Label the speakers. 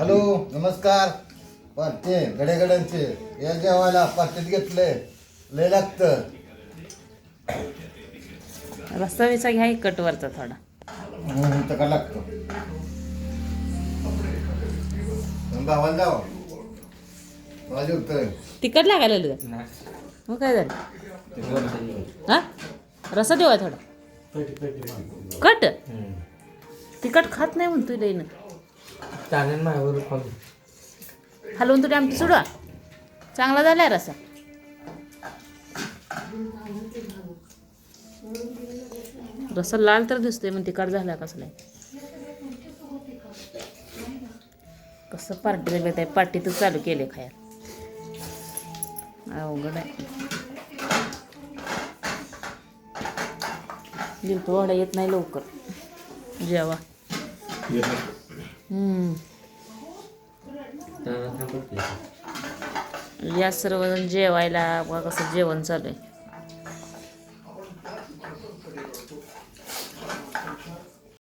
Speaker 1: Hello नमस्कार. Partey गडेगड्यांचे या जेवायला पार्टीत घेतले. लय लागतं.
Speaker 2: रस्ता विसा घ्या एक कटवरचा थोडा.
Speaker 1: हम्म, तर का लागतो? मग भावाला जावा. माझे उत्तर
Speaker 2: तिखट लागायला लागलं? का? मग काय झालं? हा? रसा देवा थोडा? कट? तिखट खात नाही म्हणतोय लईनं.
Speaker 3: चालेल माझ्यावर कॉल
Speaker 2: हलवून तुझी आमटी सोडवा. चांगला झालाय रसा रसा लाल तर दिसतोय मग तिखट झाला कसला कसं पार्टीला बेत आहे पार्टीतच चालू केले खायला. अवघड आहे. दिलतो वाडा येत नाही लवकर. जेवा. या सर्वजण जेवायला बघा कसं जेवण चालू आहे.